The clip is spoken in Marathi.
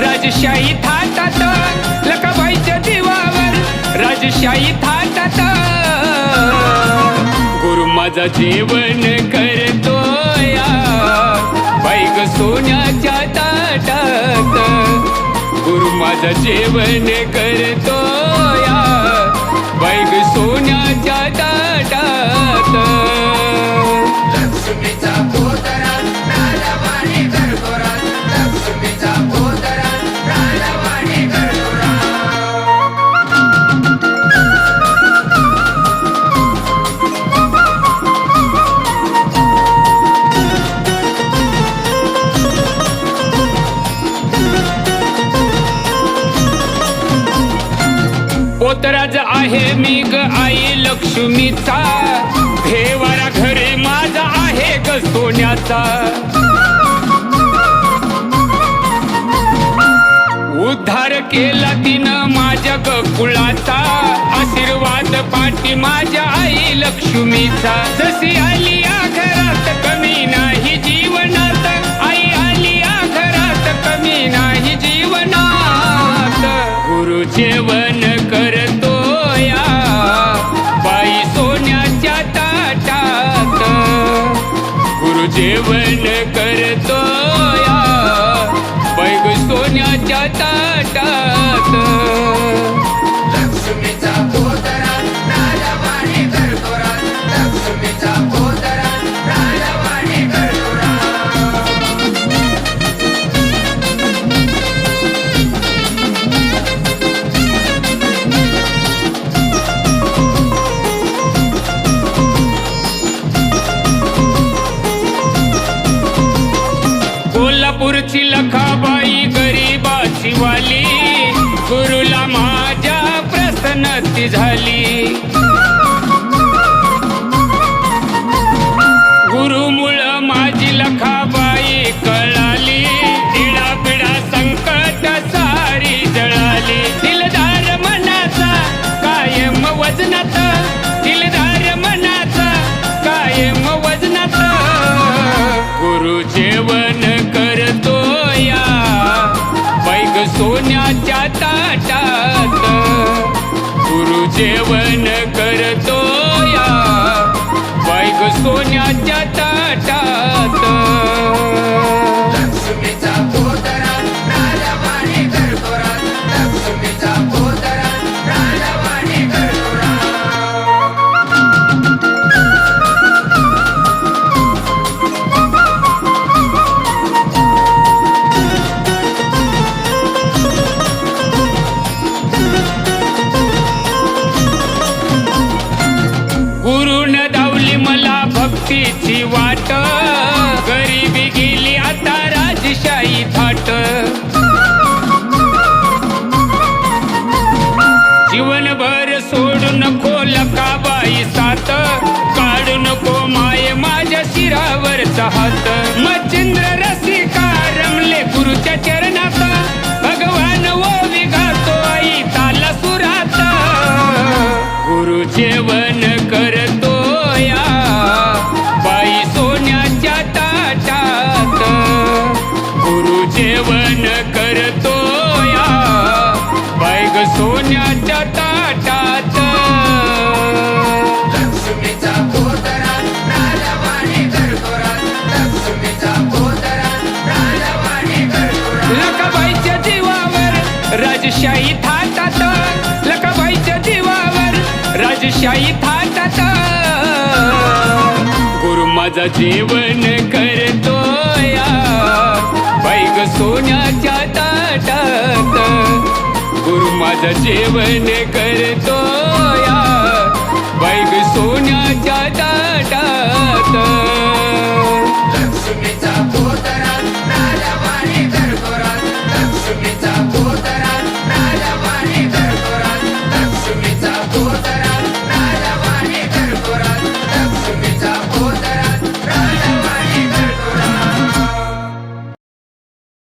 राजशाही थाटात लकाबाईच्या देवावर राजशाही थाटात. गुरु माझा जेवण करतो या बाईक सोन्याच्या ताटात. गुरु माझा जेवण करतो पोतराज आहे मी ग आई लक्ष्मीचा. घेवारा घरी माझा आहे ग सोन्याचा. उद्धार केला तिनं माझ्या ग कुळाचा. आशीर्वाद पाठी माझ्या आई लक्ष्मीचा. जशी आली या घरात जेवण कर प्रसन्नती झाली. गुरुमुळ माझी लखाबाई कळाली. तिळा पिढा संकट सारी जळाली. दिलदार मनाचा कायम वजनात. दिलदार मनाचा कायम वजनात. गुरु जेवण करतो या बैग सोन्याच्या ताटात. जेवण करतो या. बैग सोन्याच्या ताटा भक्तीची वाट. गरिबी गेली आता राजशाही थाट. जीवनभर सोडू नको लकाबाई सात काढू नको माये माझ्या शिरावरचा हात. मच्छिंद्र रसी बाईग सोन्याच्या ताटात. लक्ष्मीचा पोतरा राजवाणी लक्ष्मीचा पोतरा राजवाणी लकाबाईच्या जीवावर राजशाही थाटात. लकाबाईच्या जीवावर राजशाही थाटात. गुरु माझा जेवण करतो या बैग सोन्याच्या गुरु माझं जेवण करतो.